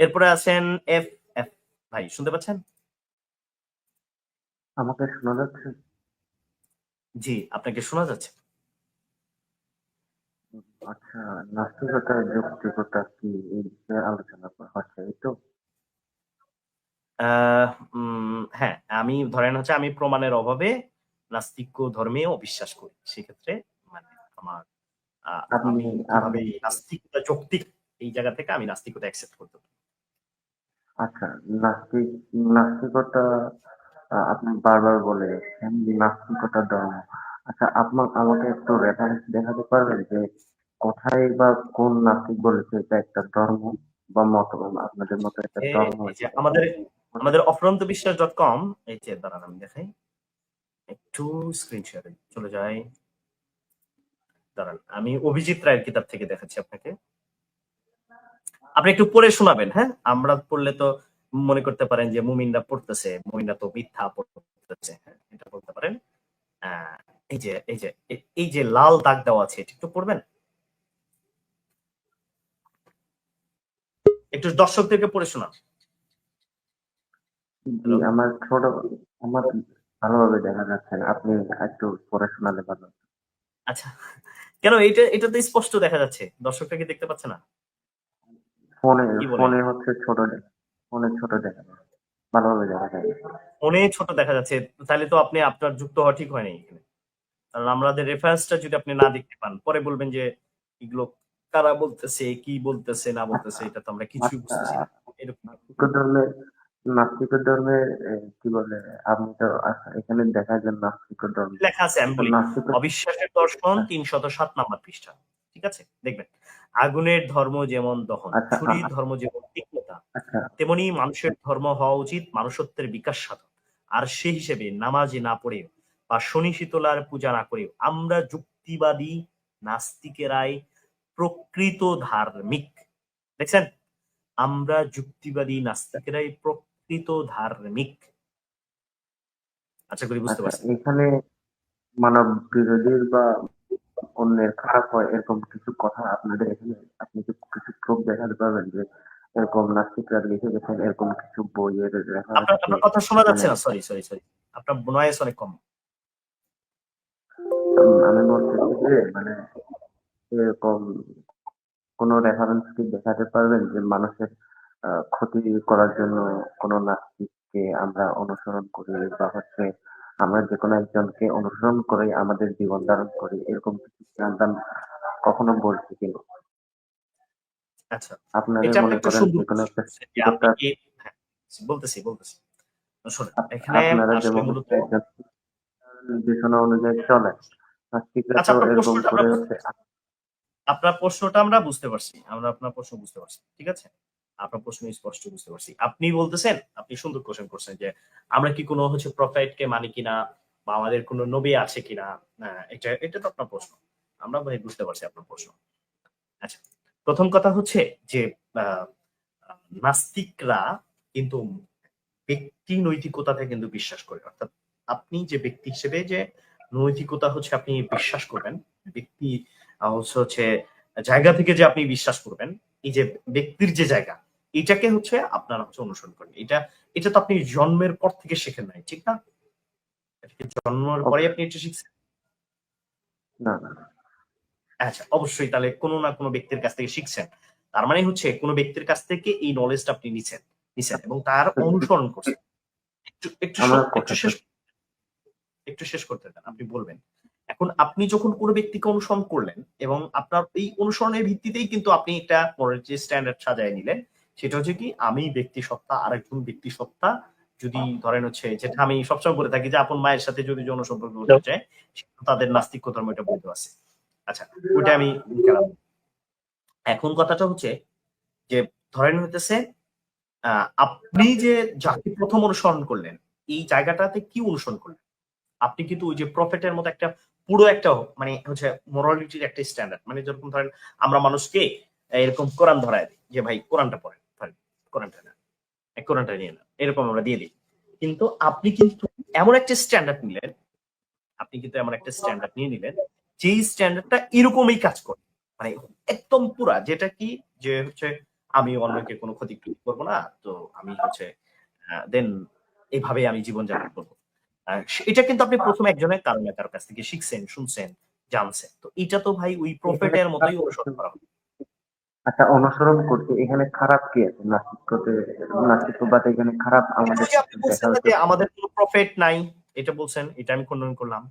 এরপরে আছেন F F ভাই শুনতে পাচ্ছেন? আমাকে শোনা যাচ্ছে। জি আপনাকে শোনা যাচ্ছে। আচ্ছা নাস্তিকতা যৌক্তিকতা কি এই বিষয়ে আলোচনা করা হচ্ছে এই তো? হ্যাঁ আমি ধরেন হচ্ছে আমি প্রমাণের অভাবে নাস্তিক্য ধর্মে অবিশ্বাস করি। সেক্ষেত্রে মানে আমার আমি নাস্তিকতা যৌক্তিক এই জায়গা থেকে আমি নাস্তিকতা অ্যাকসেপ্ট করতে পারি। আচ্ছা নাস্তিক নাস্তিকতা আপনি বারবার বলে যাচ্ছেন যে নাস্তিকতা ধর্ম। আচ্ছা আপনার আমাকে একটু রেফারেন্স দেখাতে পারবেন যে কোথায় বা কোন নাস্তিক বলেছে এটা একটা ধর্ম বা মত আপনাদের মতো একটা ধর্ম আমাদের আমাদের অফরন্ত বিশ্বাস ডট কম এই যে দাঁড়ান আমি দেখাই। একটু স্ক্রিন শেয়ারে চলে যাই। দাঁড়ান আমি অভিজিৎ রায়ের কিতাব থেকে দেখাচ্ছি আপনাকে। আপনি একটু পড়ে শোনাবেন হ্যাঁ? আমরা পড়লে তো মনে করতে পারেন যে মুমিনরা পড়তেছে মুমিনরা তো মিথ্যা পড়তেছে হ্যাঁ? এটা বলতে পারেন। এই যে এই যে এই যে লাল দাগ দেওয়া আছে এটা একটু পড়বেন? একটু দর্শকদেরকে পড়ে শোনান। আমার ছোট আমার ভালোভাবে দেখা যাচ্ছে না। আপনি একটু পড়ে শোনালে ভালো। আচ্ছা কেন এটা এটা তো স্পষ্ট দেখা যাচ্ছে? দর্শকরা কি দেখতে পাচ্ছে না? ফোনে কি বলেন? ফোনে হচ্ছে ছোট দেখা ফোনে ছোট দেখা যায়। ভালোভাবে দেখা যায়। না। ফোনে ছোট দেখা যাচ্ছে। তাহলে তো আপনি আপনার যুক্ত হওয়া ঠিক হয়নি এখানে। কারণ আমাদের রেফারেন্সটা যদি আপনি না দেখতে পান পরে বলবেন যে এগুলো কারা বলতেছে? কি বলতেছে? না বলতেছে? এটা তো আমরা কিছুই বুঝতেছি না। এরকম নাস্তিক ধর্মে নাস্তিক ধর্মে এ, কি বলে আপনি তো আচ্ছা, এখানে দেখা যায় নাস্তিক ধর্ম। লেখা আছে আমি বলি। নাস্তিক অবিশ্বাসের দর্শন তিনশত সাত নাম্বার পৃষ্ঠা। ঠিক আছে? দেখবেন আগুনের ধর্ম যেমন দহন আচ্ছা, ছুরির ধর্ম যেমন তীক্ষ্ণতা আচ্ছা। তেমনি মানুষের ধর্ম হওয়া উচিত মানুষত্বের বিকাশ সাধন। আর সেই হিসেবে নামাজে না পড়েও বা শনি শীতলার পূজা না করেও আমরা যুক্তিবাদী নাস্তিকেরাই প্রকৃত ধার্মিক। দেখছেন? আমরা যুক্তিবাদী নাস্তিকেরাই প্রকৃত ধার্মিক। আশা করি বুঝতে পারছি এখানে মানব বিরোধীর বা অন্যের খারাপ হয় এরকম কিছু কথা আপনাদের এখানে আপনি কিছু প্রুফ দেখাতে পারবেন যে এরকম নাস্তিকরা লিখে গেছেন এরকম কিছু বইয়ের আপনার কথা শোনা যাচ্ছে না সরি সরি সরি আপনার নয়েস অনেক কম। আমি বলতেছি যে মানে এরকম কোন রেফারেন্স কি দেখাতে পারবেন যে মানুষের ক্ষতি করার জন্য কোন নাস্তিককে আমরা অনুসরণ করি বা হচ্ছে আমরা যে কোনো একজনকে অনুসরণ করে আমাদের জীবন ধারণ করি এরকম কিছু আমরা কখনো বলছি কিনা? আচ্ছা আপনাদের মনে করেন সুন্দর যে কোনো একটা বলতেছি বলতেছি। যেমন অনুযায়ী চলে এরকম করে আপনার প্রশ্নটা আমরা বুঝতে পারছি আমরা আপনার প্রশ্ন বুঝতে পারছি ঠিক আছে? আপনার প্রশ্ন স্পষ্ট বুঝতে পারছি। আপনি বলতেছেন আপনি সুন্দর কোশ্চেন করছেন যে আমরা কি কোনো হচ্ছে প্রফেটকে মানি কিনা বা আমাদের কোনো নবী আছে কিনা? হ্যাঁ, এটা এটা তো আপনার প্রশ্ন। আমরা ভাই বুঝতে পারছি আপনার প্রশ্ন। আচ্ছা প্রথম কথা হচ্ছে যে নাস্তিকরা কিন্তু ব্যক্তি নৈতিকতাতে কিন্তু বিশ্বাস করে। অর্থাৎ আপনি যে ব্যক্তি হিসেবে যে নৈতিকতা হচ্ছে আপনি বিশ্বাস করবেন ব্যক্তি হচ্ছে জায়গা থেকে যে আপনি বিশ্বাস করবেন এই যে ব্যক্তির যে জায়গা এটাকে হচ্ছে আপনারা হচ্ছে অনুসরণ করেন। এটা এটা তো আপনি জন্মের পর থেকে শেখেন নাই ঠিক না? জন্মের পরে আপনি এটা শিখছেন? না না আচ্ছা অবশ্যই তাহলে কোনো না কোনো ব্যক্তির কাছ থেকে শিখছেন। তার মানে হচ্ছে কোনো ব্যক্তির কাছ থেকে এই নলেজটা আপনি নিছেন নিছেন এবং তার অনুসরণ করছেন। একটু একটু একটু শেষ একটু শেষ করতে দেন আপনি বলবেন। এখন আপনি যখন কোনো ব্যক্তিকে অনুসরণ করলেন এবং আপনার এই অনুসরণের ভিত্তিতেই কিন্তু আপনি একটা যে স্ট্যান্ডার্ড সাজায় নিলেন সেটা হচ্ছে কি আমি ব্যক্তি সত্তা আরেকজন ব্যক্তি সত্তা। যদি ধরেন হচ্ছে যেটা আমি সবসময় বলে থাকি যে আপন মায়ের সাথে যদি যৌন সম্পর্ক হতে চায় তাদের নাস্তিক ধর্ম এটা বৈধ আছে। আচ্ছা ওইটা আমি গেলাম এখন কথাটা হচ্ছে যে ধরেন হইতেছে আহ, আপনি যে যাকে প্রথম অনুসরণ করলেন এই জায়গাটাতে কি অনুসরণ করলেন? আপনি কিন্তু ওই যে প্রফেটের মতো একটা পুরো একটা মানে হচ্ছে মোরালিটির একটা স্ট্যান্ডার্ড মানে যেরকম ধরেন আমরা মানুষকে এরকম কোরআন ধরায় দিই যে ভাই কোরআনটা পড়েন। ধরেন কোরআনটা নেন এই কোরআনটা নিয়ে নেন এরকম আমরা দিয়ে দিই। কিন্তু আপনি কিন্তু এমন একটা স্ট্যান্ডার্ড নিলেন আপনি কিন্তু এমন একটা স্ট্যান্ডার্ড নিয়ে নিলেন যেই স্ট্যান্ডার্ডটা এরকমই কাজ করে। মানে একদম পুরা যেটা কি যে হচ্ছে আমি অন্যকে কোনো ক্ষতি করব না তো আমি হচ্ছে দেন এইভাবে আমি জীবনযাপন করব। আহ, এটা কিন্তু আপনি প্রথম একজনের কারণে কারও কাছ থেকে শিখছেন শুনছেন জানছেন। তো এটা তো ভাই ওই প্রফেটের মতোই অনুসরণ করা হবে আচ্ছা অনুসরণ করতে এখানে খারাপ কি? আছে নাস্তিকতে নাস্তিকবাদ এখানে খারাপ আমাদের যে আমাদের কোনো প্রফেট নাই এটা বলছেন এটা আমি খণ্ডন করলাম।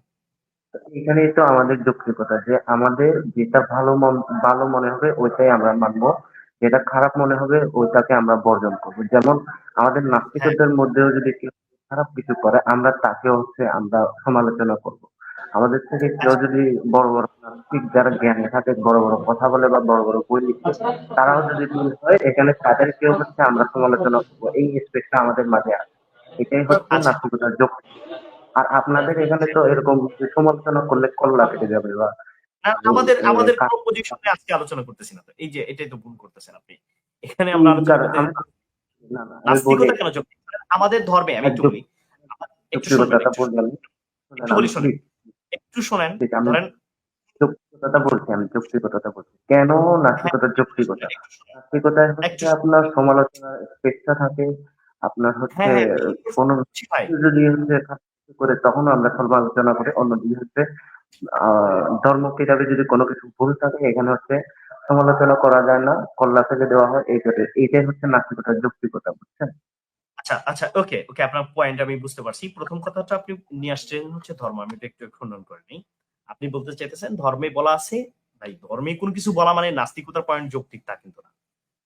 এখানেই তো আমাদের যৌক্তিকতা যে আমাদের যেটা ভালো মন ভালো মনে হবে ওইটাই আমরা মানবো। যেটা খারাপ মনে হবে ওইটাকে আমরা বর্জন করব। যেমন আমাদের নাস্তিকদের মধ্যেও যদি কেউ খারাপ কিছু করে আমরা তাকে হচ্ছে আমরা সমালোচনা করব। আমাদের থেকে কেউ যদি বড় বড় নাস্তিক যারা জ্ঞানী থাকে বড় বড় কথা বলে বা বড় বড় বই লিখে তারাও যদি ভুল হয় এখানে তাদেরকেও হচ্ছে আমরা সমালোচনা করব এই স্পেসটা আমাদের মাঝে আছে এটাই হচ্ছে আচ্ছা। নাস্তিকতার যুক্তি আর আপনাদের এখানে তো এরকম সমালোচনা করলে কল্লা কেটে যাবে বা আমাদের আমাদের পজিশনে আজকে আলোচনা করতেছি না এই যে এটাই তো ভুল করতেছেন আপনি এখানে আমরা নাস্তিকতা কেন যোগ আমাদের ধর্মে আমি একটু বলি একটু বলি একটু শোনেন ধরেন যৌক্তিকতাটা বলছি আমি যৌক্তিকতাটা বলছি। কেন নাস্তিকতার যৌক্তিকতা? একটু নাস্তিকতায় হচ্ছে আপনার সমালোচনার স্পেসটা থাকে আপনার হচ্ছে হ্যাঁ হ্যাঁ কোনো যদি হচ্ছে করে তখন আমরা সমালোচনা করি অন্যদিকে হচ্ছে আহ ধর্ম কিতাবে যদি কোনো কিছু ভুল থাকে এখানে হচ্ছে সমালোচনা করা যায় না কল্লা থেকে দেওয়া হয় এইটাই এইটাই হচ্ছে নাস্তিকতার যৌক্তিকতা বুঝছেন? আচ্ছা আচ্ছা ওকে ওকে আপনার পয়েন্ট আমি বুঝতে পারছি। প্রথম কথাটা আপনি নিয়ে আসছেন হচ্ছে ধর্ম। আমি এটা একটু খণ্ডন করে নিই। আপনি বলতে চাইতেছেন ধর্মে বলা আছে? ভাই ধর্মে কোনো কিছু বলা মানে নাস্তিকতার পয়েন্ট যৌক্তিক তা কিন্তু না।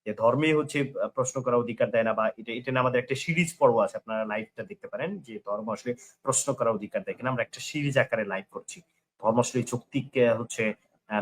যে ধর্মে হচ্ছে প্রশ্ন করার অধিকার দেয় না বা এটা এটা আমাদের একটা সিরিজ পর্ব আছে। আপনারা লাইভটা দেখতে পারেন যে ধর্ম আসলে প্রশ্ন করার অধিকার দেয় কিনা। আমরা একটা সিরিজ আকারে লাইভ করছি। ধর্ম আসলে যৌক্তিক হচ্ছে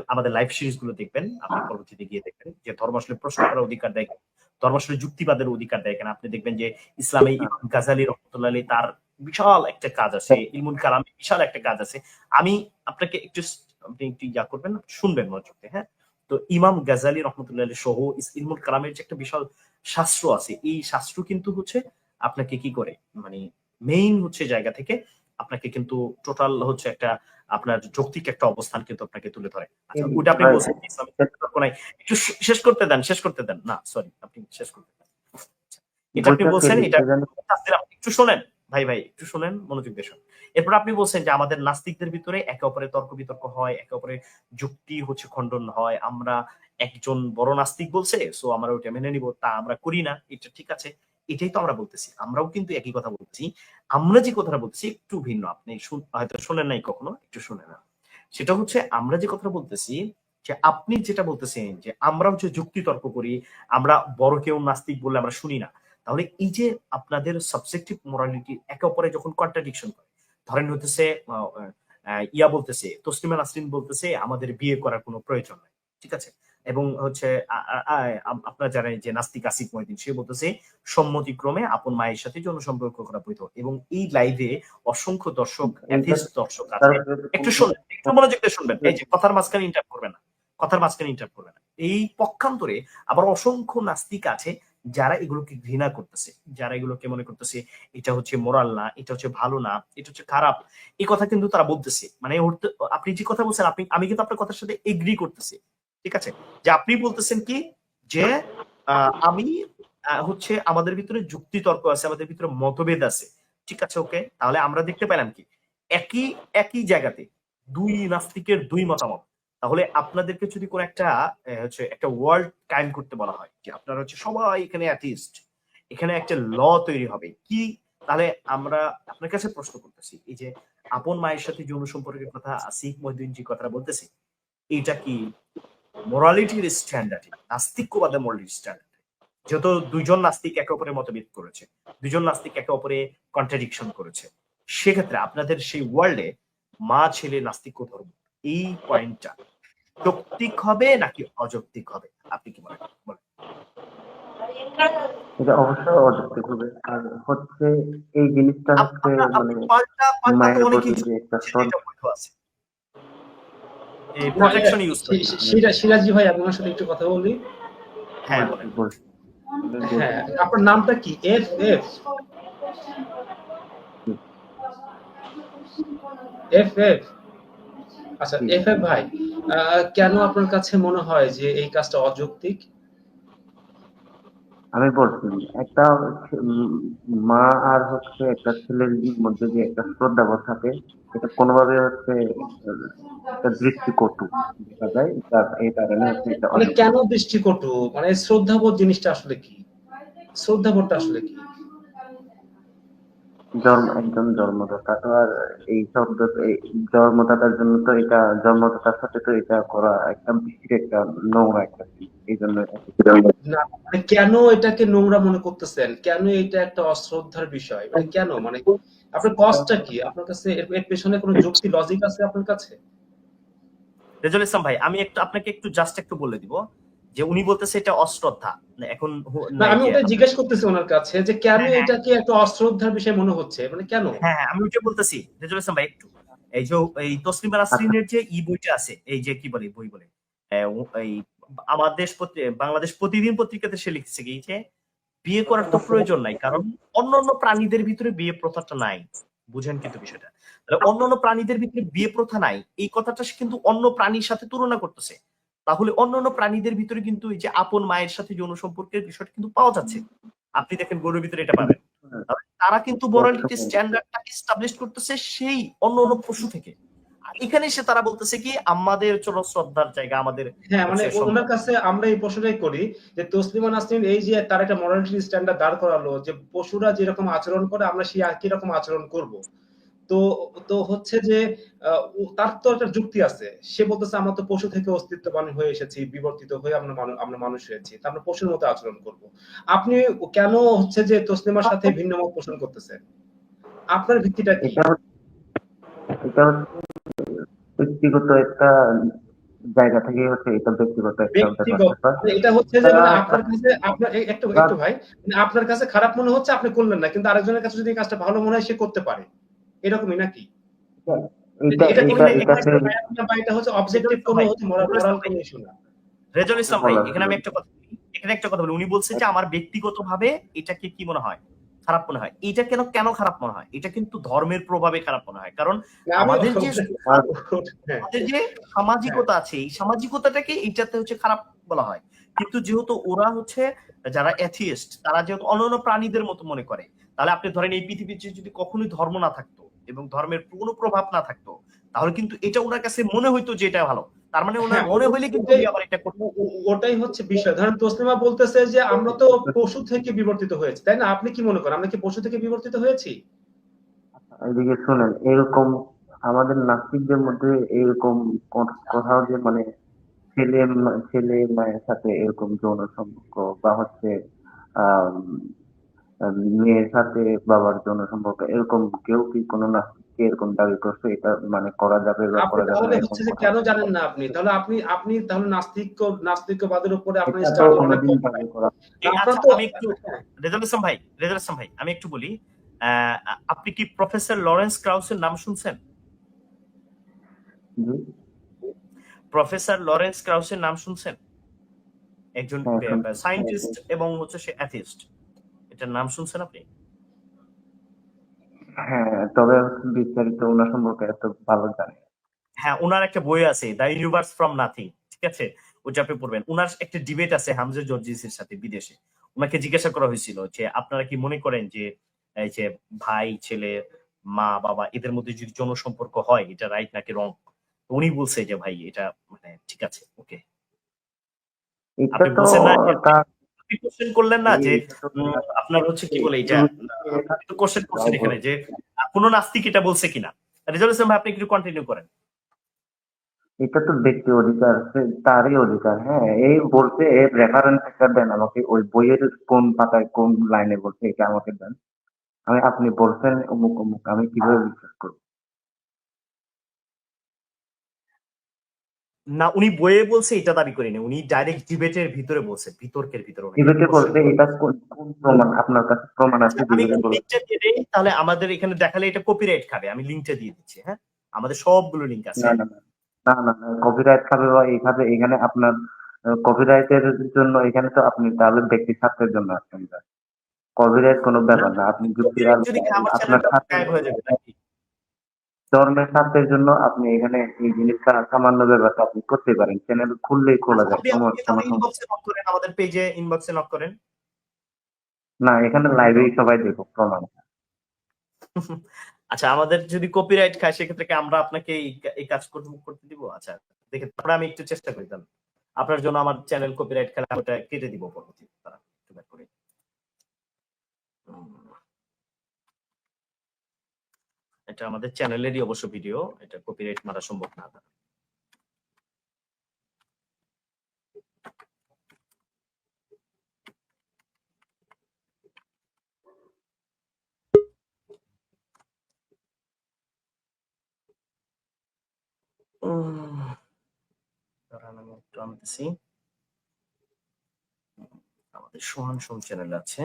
আমাদের লাইভ সিরিজগুলো দেখবেন। আপনি পরবর্তীতে গিয়ে দেখবেন যে ধর্ম আসলে প্রশ্ন করার অধিকার দেয় কিনা, ধর্ম আসলে যুক্তিবাদের অধিকার দেয় কিনা? আপনি দেখবেন যে ইসলামে ইমাম গাজালি রহমতুল্লাহ আলী তার বিশাল একটা কাজ আছে ইলমুল কালামে বিশাল একটা কাজ আছে। আমি আপনাকে একটু আপনি একটু ইয়া করবেন শুনবেন মনোযোগ হ্যাঁ? তো ইমাম গাজালি রহমতুল্লাহ আলী সহ ইলমুল কালামের যে একটা বিশাল শাস্ত্র আছে এই শাস্ত্র কিন্তু হচ্ছে আপনাকে কি করে? মানে মেইন হচ্ছে জায়গা থেকে আপনাকে কিন্তু টোটাল হচ্ছে একটা আপনার যৌক্তিক একটা অবস্থান কিন্তু আপনাকে তুলে ধরে। আচ্ছা ওটা আপনি বলছেন তর্ক নাই। একটু শেষ করতে দেন শেষ করতে দেন। না সরি আপনি শেষ করতে দেন। আচ্ছা, এটা আপনি বলছেন এটা একটু শোনেন। ভাই ভাই একটু শোনেন মনোযোগ দিয়ে শোনেন। এরপর আপনি বলছেন যে আমাদের নাস্তিকদের ভিতরে একে অপরের তর্ক বিতর্ক হয় একে অপরের যুক্তি হচ্ছে খণ্ডন হয়। আমরা একজন বড় নাস্তিক বলছে সো আমরা ওইটা মেনে নিব তা আমরা করি না এটা ঠিক আছে। এটাই তো আমরা বলতেছি, আমরাও কিন্তু একই কথা বলছি। আমরা যে কথাটা বলতেছি একটু ভিন্ন, আপনি হয়তো শোনেন নাই কখনো, একটু শুনে না সেটা হচ্ছে আমরা যে কথাটা বলতেছি, যে আপনি যেটা বলতেছেন, যে আমরা হচ্ছে যুক্তি তর্ক করি, আমরা বড় কেউ নাস্তিক বললে আমরা শুনি না। তাহলে এই যে আপনাদের সাবজেক্টিভ মোরালিটি একে অপরে যখন কন্ট্রাডিকশন করে, ধরেন হতেছে ইয়া বলতেছে, তসলিমা নাসরিন বলতেছে, আমাদের বিয়ে করার কোনো প্রয়োজন নাই, ঠিক আছে? এবং হচ্ছে আপনারা জানেন যে নাস্তিক আসিফ মহিদিন সে বলতেছে সম্মতিক্রমে আপন মায়ের সাথে যৌন সম্পর্ক করা বৈধ। এবং এই লাইভে অসংখ্য দর্শক দর্শক আছে। একটু শুনবেন একটু মনোযোগ দিয়ে শুনবেন। এই যে কথার মাঝখানে ইন্টার করবে না কথার মাঝখানে ইন্টার করবে না। এই পক্ষান্তরে আবার অসংখ্য নাস্তিক আছে যারা এগুলোকে ঘৃণা করতেছে যারা এগুলোকে মনে করতেছে এটা হচ্ছে মোরাল না এটা হচ্ছে ভালো না এটা হচ্ছে খারাপ। এই কথা কিন্তু তারা বলতেছে। মানে আপনি যে কথা বলছেন আপনি আমি কিন্তু আপনার কথার সাথে এগ্রি করতেছি। ঠিক আছে? যে আপনি বলতেছেন কি? যে আমি হচ্ছে আমাদের ভিতরে যুক্তি তর্ক আছে, আমাদের ভিতরে মতভেদ আছে। ঠিক আছে, ওকে? তাহলে আমরা দেখতে পেলাম কি? একই একই জায়গাতে দুই নাস্তিকের দুই মতামত। তাহলে আপনাদেরকে যদি কোন একটা হচ্ছে একটা ওয়ার্ল্ড কায়েম করতে বলা হয়, যে আপনারা হচ্ছে সবাই এখানে অ্যাথিস্ট, এখানে একটা ল তৈরি হবে, কি? তাহলে আমরা আপনার কাছে প্রশ্ন করতেছি, এই যে আপন মায়ের সাথে যৌন সম্পর্কের কথা আসিফ মহিউদ্দিন কথাটা বলতেছি এটা কি মোরালিটির স্ট্যান্ডার্ড নাস্তিকবাদের মোরালিটির স্ট্যান্ডার্ড যেহেতু দুইজন নাস্তিক একে অপরের মতভেদ করেছে দুইজন নাস্তিক একে অপরে কন্ট্রাডিকশন করেছে। সেক্ষেত্রে আপনাদের সেই ওয়ার্ল্ডে মা ছেলে নাস্তিক ধর্ম এই পয়েন্টটা যৌক্তিক হবে নাকি অযৌক্তিক হবে? আপনি কি মনে করেন বলেন। এটা অবশ্যই অযৌক্তিক হবে। আর হচ্ছে এই জিনিসটা হচ্ছে মানে মায়ের প্রতি যে একটা সেটা শ্রদ্ধা বৈধ আছে এই প্রোটেকশন ইউজ করি। সিরাজি ভাই আপনার সাথে একটু কথা বলি। হ্যাঁ হ্যাঁ আপনার নামটা কি? F F. F F. আচ্ছা। এফ এফ ভাই কেন আপনার কাছে মনে হয় যে এই কাজটা অযৌক্তিক? আমি বলছি একটা মা আর হচ্ছে একটা ছেলের মধ্যে যে একটা শ্রদ্ধাবোধ থাকে এটা কোনোভাবে হচ্ছে একটা দৃষ্টিকটু দেখা যায় এই কারণে হচ্ছে এটা মানে কেন দৃষ্টিকটু? মানে শ্রদ্ধাবোধ জিনিসটা আসলে কি? শ্রদ্ধাবোধটা আসলে কি? জন্ম একজন জন্মদাতা। তো আর এই শব্দ এই জন্মদাতার জন্য তো এটা জন্মদাতার সাথে তো এটা করা একদম বিচিত্র একটা নোংরা একটা জিনিস। এই জন্য না মানে কেন এটাকে নোংরা মনে করতেছেন? কেন এটা একটা অশ্রদ্ধার বিষয়? মানে কেন? মানে আপনার কষ্টটা কি? আপনার কাছে এর এর পেছনে কোনো যুক্তি লজিক আছে আপনার কাছে? রেজুল ইসলাম ভাই আমি একটু আপনাকে একটু জাস্ট একটু বলে দিব। যে উনি বলতেছে এটা অশ্রদ্ধা মানে এখন আমি ওটা জিজ্ঞেস করতেছি ওনার কাছে যে কেন হ্যাঁ, হ্যাঁ। এটাকে একটা অশ্রদ্ধার বিষয় মনে হচ্ছে? মানে কেন? হ্যাঁ হ্যাঁ আমি ওইটা বলতেছি। রেজুল ইসলাম ভাই একটু। এই যে এই তসলিমা নাসরিনের যে ই বইটা আছে এই যে কি বলে বই বলে এই আমার দেশ বাংলাদেশ প্রতিদিন পত্রিকাতে সে লিখছে কি যে বিয়ে করার তো প্রয়োজন নাই কারণ অন্যান্য প্রাণীদের ভিতরে বিয়ে প্রথাটা নাই। বুঝেন কিন্তু বিষয়টা। তাহলে অন্যান্য প্রাণীদের ভিতরে বিয়ে প্রথা নাই এই কথাটা সে কিন্তু অন্য প্রাণীর সাথে তুলনা করতেছে। তাহলে অন্যান্য প্রাণীদের ভিতরে কিন্তু এই যে আপন মায়ের সাথে যৌন সম্পর্কের বিষয়টা কিন্তু পাওয়া যাচ্ছে। আপনি দেখেন গরুর ভিতরে এটা পাবেন। তারা কিন্তু মোরালিটি স্ট্যান্ডার্ডটা এস্টাবলিশ করতেছে সেই অন্য অন্য পশু থেকে। আর এখানে এসে তারা বলতেছে কি আমাদের চলো শ্রদ্ধার জায়গা আমাদের হ্যাঁ মানে ওনার কাছে আমরা এই প্রশ্নটাই করি যে তসলিমা নাসরিন এই যে তার একটা মরালিটি স্ট্যান্ডার্ড দাঁড় করালো যে পশুরা যেরকম আচরণ করে আমরা সেই একই রকম আচরণ করব। তো তো হচ্ছে যে তার তো একটা যুক্তি আছে। সে বলতেছে আমরা তো পশু থেকে অস্তিত্ববান হয়ে এসেছি বিবর্তিত হয়ে আমরা আমরা মানুষ হয়েছি। তা আমরা পশুর মতো আচরণ করব। আপনি কেন হচ্ছে যে তসলিমার সাথে ভিন্ন মত পোষণ করতেছেন? আপনার ভিত্তিটা কি? এটা ব্যক্তিগত একটা জায়গা থেকে হচ্ছে এটা ব্যক্তিগত মানে এটা হচ্ছে যে মানে আপনার কাছে আপনার একটু একটু ভাই মানে আপনার কাছে খারাপ মনে হচ্ছে আপনি করলেন না। কিন্তু আরেকজনের কাছে যদি কাজটা ভালো মনে হয় সে করতে পারে। এরকমই নাকি? এটা এটা কোনো এটা এটা এটাতে বা এটা হচ্ছে অবজেক্টিভ কোনো হচ্ছে মোরাল মোরাল কোনো ইস্যু না রেজল ইসলাম ভাই এখানে আমি একটা কথা এখানে একটা কথা বলি। উনি বলছে যে আমার ব্যক্তিগত এটাকে কি মনে হয়? খারাপ মনে হয়। এটা কেন কেন খারাপ মনে হয়? এটা কিন্তু ধর্মের প্রভাবে খারাপ মনে হয়। কারণ আমাদের যে হ্যাঁ, আমাদের যে সামাজিকতা আছে এই সামাজিকতাটাকে এইটাতে হচ্ছে খারাপ বলা হয়। কিন্তু যেহেতু ওরা হচ্ছে যারা অ্যাথিয়েস্ট তারা যেহেতু অন্যান্য প্রাণীদের মতো মনে করে তাহলে আপনি ধরেন এই পৃথিবীতে যদি কখনোই ধর্ম না থাকতো এবং ধর্মের কোনো প্রভাব না থাকতো তাহলে কিন্তু এটা ওনার কাছে মনে হইতো যে এটা ভালো। তার মানে ওনার হ্যাঁ, মনে হইলে কিন্তু ওটাই- আবার এটা ওটাই হচ্ছে বিষয়। ধরেন তসলিমা বলতেছে যে আমরা তো পশু থেকে বিবর্তিত হয়েছি তাই না? আপনি কি মনে করেন? আমরা কি পশু থেকে বিবর্তিত হয়েছি? এদিকে শুনেন এরকম আমাদের নাস্তিকদের মধ্যে এরকম কোথাও যে মানে ছেলে ছেলে মায়ের সাথে এরকম যৌন সম্পর্ক বা হচ্ছে আম, মেয়ের সাথে বাবার যৌন সম্পর্ক এরকম কেউ কি কোনো নাস্তিককে এরকম দাবি করছে? এটা মানে করা যাবে বা করা যাবে তাহলে না হচ্ছে যে কেন জানেন না আপনি? তাহলে আপনি আপনি তাহলে নাস্তিক নাস্তিকবাদের উপরে তো স্টাডি অনেক আপনার আচ্ছা, তো আমি একটু রেজাল ইসলাম ভাই রেজাল ইসলাম ভাই আমি একটু বলি আহ, আপনি কি প্রফেসর লরেন্স ক্রাউসের নাম শুনছেন? প্রফেসর লরেন্স ক্রাউসের নাম শুনছেন? একজন হ্যাঁ, সায়েন্টিস্ট এবং হচ্ছে সে অ্যাথিস্ট। এটার নাম শুনছেন আপনি? হ্যাঁ তবে বিস্তারিত ওনার সম্পর্কে এত ভালো জানি হ্যাঁ ওনার একটা বই আছে দ্য ইউনিভার্স ফ্রম নাথিং ঠিক আছে? ওটা আপনি পড়বেন। ওনার একটা ডিবেট আছে হামজা জর্জিসের সাথে বিদেশে। ওনাকে জিজ্ঞাসা করা হয়েছিল যে আপনারা কি মনে করেন যে এই যে ভাই ছেলে মা বাবা এদের মধ্যে যদি যৌন সম্পর্ক হয় এটা রাইট নাকি রং উনি বলছে যে ভাই এটা মানে ঠিক আছে ওকে আপনি বলছেন না কোশ্চেন করলেন না যে আপনার হচ্ছে কি বলে এটা একটু কোশ্চেন করছেন এখানে যে কোন নাস্তিক এটা বলছে কিনা? রেজাল্ট ইসলাম ভাই আপনি একটু কন্টিনিউ করেন। এটা তো ব্যক্তি অধিকার তারই অধিকার হ্যাঁ। এই বলছে এর রেফারেন্স একটা দেন আমাকে ওই বইয়ের কোন পাতায় কোন লাইনে বলছে এটা আমাকে দেন। আমি আপনি বলছেন অমুক অমুক আমি কীভাবে বিশ্বাস করব? না উনি বইয়ে বলছে এটা দাবি করেনি উনি ডাইরেক্ট ডিবেটের ভিতরে বলছে বিতর্কের ভিতরে ডিবেটে এটা কোন প্রমাণ আপনার কাছে প্রমাণ আছে আমি লিঙ্কটা দিয়ে দেই তাহলে আমাদের এখানে দেখালে এটা কপিরাইট খাবে আমি লিঙ্কটা দিয়ে দিচ্ছি হ্যাঁ? আমাদের সবগুলো লিঙ্ক আছে। না না না না না না কপিরাইট খাবে বা এইভাবে এখানে আপনার কপিরাইটের জন্য এখানে তো আপনি তাহলে ব্যক্তি স্বার্থের জন্য আসছেন। কপিরাইট কোনো ব্যাপার না আপনি যদি আপনার স্বার্থে হয়ে যাবে নাকি? ধর্মের স্বার্থের জন্য আপনি এখানে এই জিনিসটা সামান্য ব্যাপারটা আপনি করতে পারেন। চ্যানেল খুললেই খোলা যায়। আমাদের পেজে ইনবক্সে নক করেন। না এখানে লাইভেই সবাই দেখো প্রমাণ। আচ্ছা আমাদের যদি কপিরাইট খায় সেক্ষেত্রে কি আমরা আপনাকে এই কাজ করতে করতে দিব? আচ্ছা দেখে তারপরে আমি একটু চেষ্টা করি তাহলে। আপনার জন্য আমার চ্যানেল কপিরাইট খেলে ওটা কেটে দিব পরবর্তীতে। তারা করি। এটা আমাদের চ্যানেলেরই অবশ্য ভিডিও, এটা কপিরাইট মারা সম্ভব না আমি একটু আনতেছি। আমাদের সোহান সোম চ্যানেল আছে।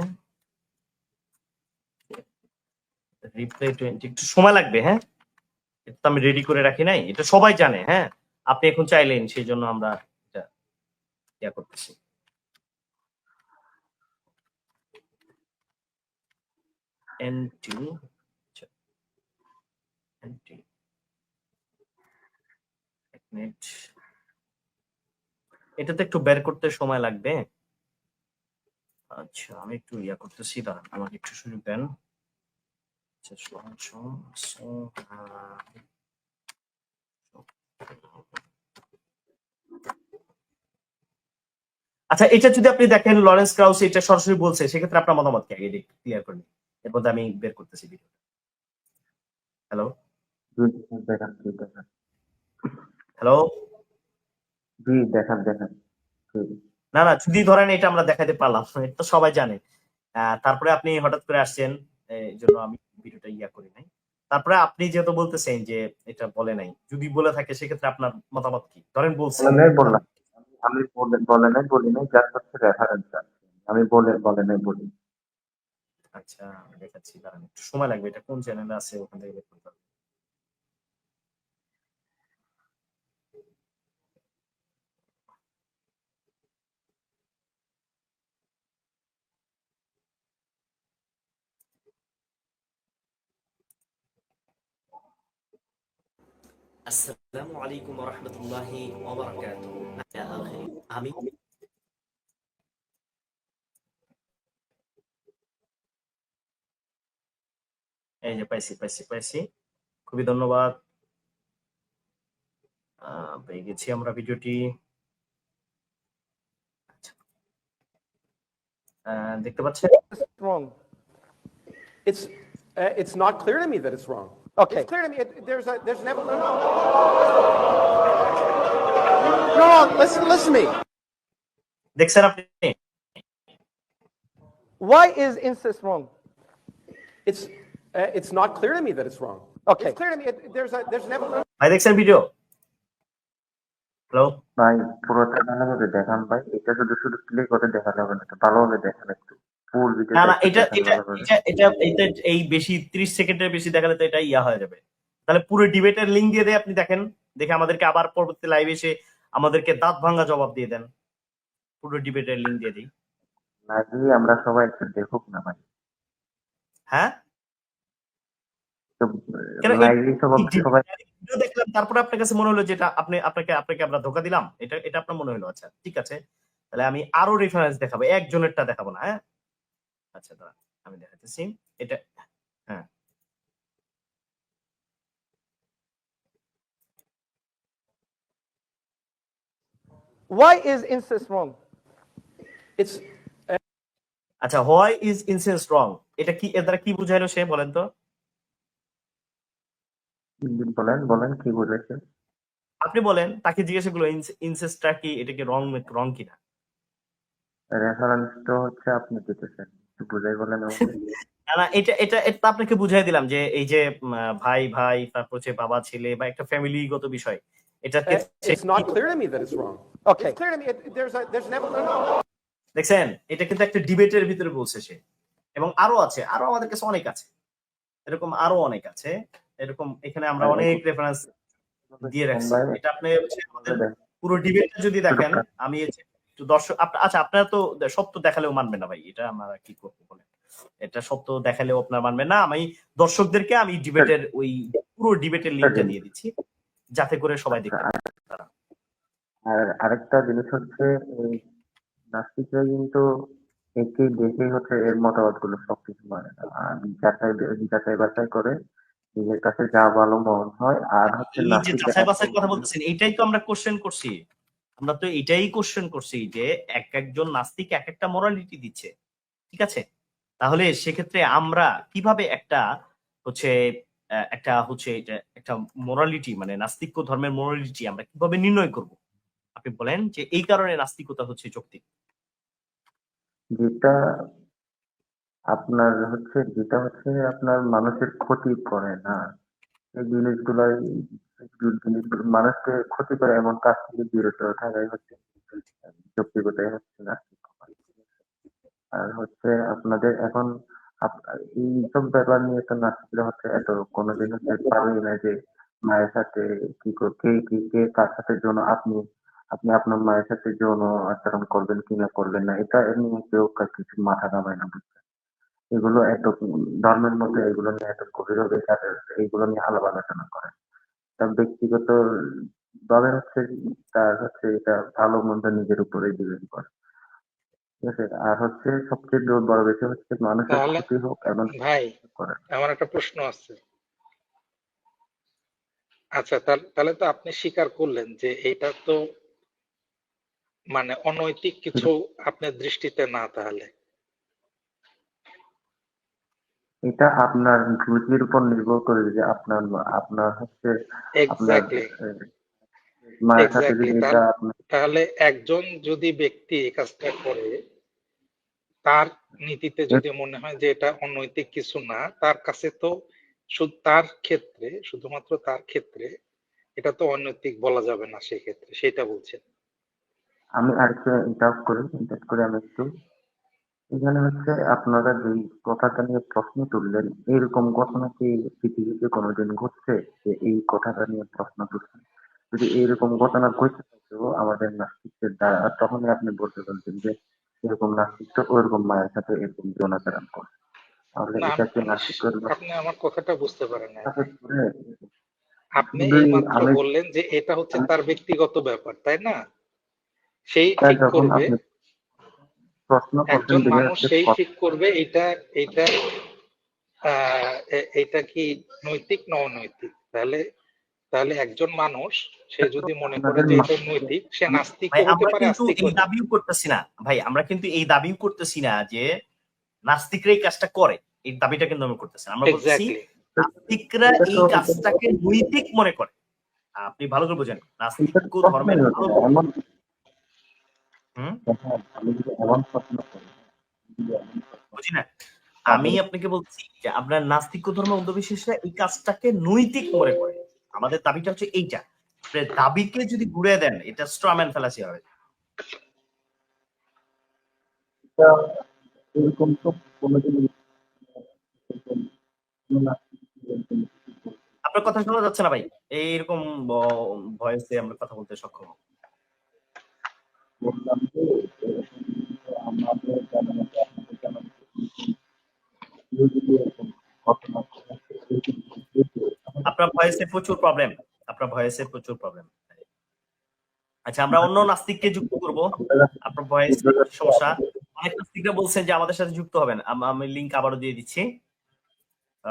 রিপ্লে টোয়েন্টি একটু সময় লাগবে হ্যাঁ? এটা তো আমি রেডি করে রাখি নাই, এটা সবাই জানে হ্যাঁ? আপনি এখন চাইলেন সেই জন্য আমরা এটা ইয়া করতেছি। এনটি এনটি এক মিনিট। এটাতে একটু বের করতে সময় লাগবে। আচ্ছা আমি একটু ইয়া করতেছি, দাঁড়ান, আমাকে একটু সুযোগ দেন। আচ্ছা আচ্ছা এটা যদি আপনি দেখেন লরেন্স ক্রাউস এটা সরাসরি বলছে সেক্ষেত্রে আপনার মতামত কি? আগে ক্লিয়ার করে নিন। এরপর আমি বের করতেছি ভিডিও হ্যালো হ্যালো জি দেখান দেখান। না না যদি ধরেন এটা আমরা দেখাতে পারলাম এটা তো সবাই জানে। আহ, তারপরে আপনি হঠাৎ করে আসছেন এই জন্য আমি ভিডিওটা ইয়া করি নাই। তারপরে আপনি যেহেতু বলতেছেন যে এটা বলে নাই যদি বলে থাকে সেক্ষেত্রে আপনার মতামত কি? ধরেন বলছেন বললাম আমি বলে বলে নাই বলি নাই যার হচ্ছে রেফারেন্স আমি বলে বলে নাই বলি আচ্ছা দেখাচ্ছি দাঁড়ান একটু সময় লাগবে এটা কোন চ্যানেলে আছে ওখান থেকে বের করতে হবে। আসসালামু আলাইকুম ওয়া রাহমাতুল্লাহি ওয়া বারাকাতুহু ইয়া আখি আমি এই যে পাইছি পাইছি পাইছি খুবই ধন্যবাদ আহ, পেয়ে গেছি আমরা ভিডিওটি আচ্ছা। আহ, দেখতে পাচ্ছেন It's wrong. It's, uh, it's not clear to me that it's wrong. Okay. It's clear to me, it- there's a, there's an, ev- no, no. No, no, listen, listen to me. দেখছেন আপনি Why is incest wrong? It's, uh, it's not clear to me that it's wrong. Okay. It's clear to me, it- there's a, there's an, ev- ভাই দেখছেন video hello ভাই পুরোটা ভালোভাবে দেখান ভাই এটা শুধু শুধু প্লে করে দেখালে হবে না একটু ভালোভাবে দেখান একটু ফুল ভিডিও না না এটা এটা এটা এটা এটা এই বেশি 30 সেকেন্ডের বেশি দেখালে তো এটা ইয়া হয়ে যাবে। তাহলে পুরো ডিবেটের লিংক দিয়ে দেয় আপনি দেখেন। দেখে আমাদেরকে আবার পরবর্তী লাইভে এসে আমাদেরকে দাঁত ভাঙা জবাব দিয়ে দেন। পুরো ডিবেটের লিংক দিয়ে দিই। না দিয়ে আমরা সবাই একটু দেখুক না ভাই। হ্যাঁ? দেখলাম তারপরে আপনার কাছে মনে হলো যেটা আপনি আপনাকে আপনাকে আমরা ধোকা দিলাম? এটা এটা আপনার মনে হলো আচ্ছা ঠিক আছে। তাহলে আমি আরও রেফারেন্স দেখাবো একজনেরটা দেখাবো না হ্যাঁ? আচ্ছা দাঁড়া আমি দেখাতেছি। এটা হ্যাঁ। Why is incest wrong? it's, আচ্ছা হোয়াই ইজ ইনসেন্স রং এটা কি এর দ্বারা কি বুঝাইলো সে বলেন তো? বলেন বলেন কি বলেছেন আপনি বলেন তাকে জিজ্ঞাসা করল ইনসেসটা কি এটা কি রং রং কিনা? রেফারেন্স তো হচ্ছে আপনি দিতেছেন। বুঝাই বলেন না না এটা এটা এটা আপনাকে বুঝাই দিলাম যে এই যে ভাই ভাই তারপর হচ্ছে বাবা ছেলে বা একটা ফ্যামিলিগত বিষয় এটা it's wrong. Okay. It's clear to me, it- there's a, there's an, ev- no, no. দেখছেন? এটা কিন্তু একটা ডিবেটের ভিতরে বলছে সে। এবং আরও আছে আরও আমাদের কাছে অনেক আছে। এরকম আরও অনেক আছে। এরকম এখানে আমরা অনেক রেফারেন্স দিয়ে রাখছি। এটা আপনি হচ্ছে আমাদের পুরো ডিবেটটা যদি দেখেন আমি একটু দর্শক আচ্ছা আপনারা তো সত্য দেখালেও মানবেন না ভাই এটা আমরা কি করব বলেন? এটা সত্য দেখালেও আপনারা মানবেন না। আমি দর্শকদেরকে আমি ডিবেটের ওই পুরো ডিবেটের লিঙ্কটা দিয়ে দিচ্ছি যাতে করে সবাই দেখতে পারে। আর আরেকটা জিনিস হচ্ছে নাস্তিকরা কিন্তু একে দেখেই হচ্ছে এর মতামতগুলো সবকিছু মানে না। যাচাই যাচাই বাছাই করে নিজের কাছে যা ভালো মন হয় আর হচ্ছে বাছাই কথা বলতেছেন এইটাই তো আমরা কোশ্চেন করছি। আমরা তো এটাই কোশ্চেন করছি যে এক একজন নাস্তিক এক একটা মোরালিটি দিচ্ছে, ঠিক আছে? তাহলে সেক্ষেত্রে আমরা কীভাবে একটা হচ্ছে একটা হচ্ছে একটা মোরালিটি মানে নাস্তিক্য ধর্মের মোরালিটি আমরা কীভাবে নির্ণয় করব? আপনি বলেন যে এই কারণে নাস্তিকতা হচ্ছে যৌক্তিক। যেটা আপনার হচ্ছে, যেটা হচ্ছে আপনার মানুষের ক্ষতি করে না। এই জিনিসগুলাই জিনিসগুলো মানুষকে ক্ষতি করে এমন কাজ থেকে বিরত থাকাই হচ্ছে যৌক্তিকতাই হচ্ছে নাস্তিকতা আর হচ্ছে আপনাদের এখন এইসব ব্যাপার নিয়ে তো নাস্তিকরা হচ্ছে এত কোনোদিন হচ্ছে পারবেই না যে মায়ের সাথে কি কে কি, কে কার সাথে যৌন, আপনি আপনি আপনার মায়ের সাথে যৌন আচরণ করবেন কি না করবেন না, এটা নিয়ে কেউ কিছু মাথা ঘামায় না বুঝছেন। এগুলো এত ধর্মের মধ্যে এগুলো নিয়ে এত গভীরভাবে এইগুলো নিয়ে আলাপ আলোচনা করে তার ব্যক্তিগত ভাবে হচ্ছে তার হচ্ছে এটা ভালো মন্দ নিজের উপরে ডিপেন্ড করে। ঠিক আছে? আর হচ্ছে সবচেয়ে বড় বিষয় হচ্ছে মানুষের ক্ষতি হোক এমন ভাই। আমার একটা প্রশ্ন আছে। আচ্ছা তাহলে তো আপনি স্বীকার করলেন যে এটা তো মানে অনৈতিক কিছু আপনার দৃষ্টিতে না তাহলে। এটা আপনার রুচির উপর নির্ভর করে যে আপনার আপনার হচ্ছে এক্স্যাক্টলি মায়ের সাথে যদি এটা তাহলে একজন যদি ব্যক্তি এই কাজটা করে তার নীতিতে যদি মনে হয় যে এটা অনৈতিক কিছু না তার কাছে তো শুধু তার ক্ষেত্রে শুধুমাত্র তার ক্ষেত্রে এটা তো অনৈতিক বলা যাবে না সেই ক্ষেত্রে সেটা বলছেন। আমি আরেকটু ইন্টারাপ্ট করি ইন্টারাপ্ট করে আমি একটু এখানে হচ্ছে আপনারা যে কথাটা নিয়ে প্রশ্ন তুললেন এরকম ঘটনা কি পৃথিবীতে কোনোদিন ঘটছে যে এই কথাটা নিয়ে প্রশ্ন তুলছেন? যদি এইরকম ঘটনা ঘটে থাকতো আমাদের নাস্তিকদের দ্বারা তখনই আপনি বলতে পারতেন যে এরকম নাস্তিক তো ওইরকম মায়ের সাথে এরকম যৌনাচরণ করে। তাহলে এটা কি নাস্তিকের আপনি আমার কথাটা বুঝতে পারেন না আপনি এইমাত্র বললেন যে এটা হচ্ছে তার ব্যক্তিগত ব্যাপার তাই না? সেই ঠিক করবে। প্রশ্ন করছেন একজন মানুষ সেই ঠিক করবে এটা এটা আহ, এটা কি নৈতিক না অনৈতিক? তাহলে তাহলে একজন মানুষ সে যদি মনে করে যে এটা নৈতিক সে নাস্তিক ভাই হতে আমরা পারে কিন্তু আস্তিক এই দাবিও করতেছি না। ভাই আমরা কিন্তু এই দাবিও করতেছি না যে নাস্তিকরা এই কাজটা করে। এই দাবিটা কিন্তু আমি করতেছি না। আমরা বলছি নাস্তিকরা এই কাজটাকে নৈতিক মনে করে। আপনি ভালো করে বোঝেন। প্রশ্নই ধর্মের বুঝি না। আমি আপনাকে বলছি যে আপনার নাস্তিক্য ধর্ম অন্ধবিশ্বাসীরা এই কাজটাকে নৈতিক মনে করে। আমাদের দাবিটা হচ্ছে এইটা। দাবিকে যদি ঘুরে দেন এটা স্ট্রম্যান ফেলাসি হবে। এরকম তো কোনো নাস্তিক। আপনার কথা শোনা যাচ্ছে না ভাই? এইরকম ভয়েসে আমরা কথা বলতে সক্ষম হব। বললাম যে আমাদের আপনাদের আপনার ভয়েসে প্রচুর প্রবলেম আপনার ভয়েসে প্রচুর প্রবলেম আচ্ছা আমরা অন্য নাস্তিককে যুক্ত করব। আপনার ভয়েস সমস্যা। অনেক নাস্তিকরা বলছেন যে আমাদের সাথে যুক্ত হবেন। আম- লিংক আবারও দিয়ে দিচ্ছি।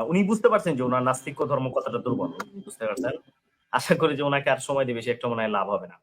উনি বুঝতে পারছেন যে ওনার নাস্তিক্য ধর্ম কথাটা দুর্বল। বুঝতে পারছেন। আশা করি যে ওনাকে আর সময় দেবে সে একটা মনে হয় লাভ হবে না।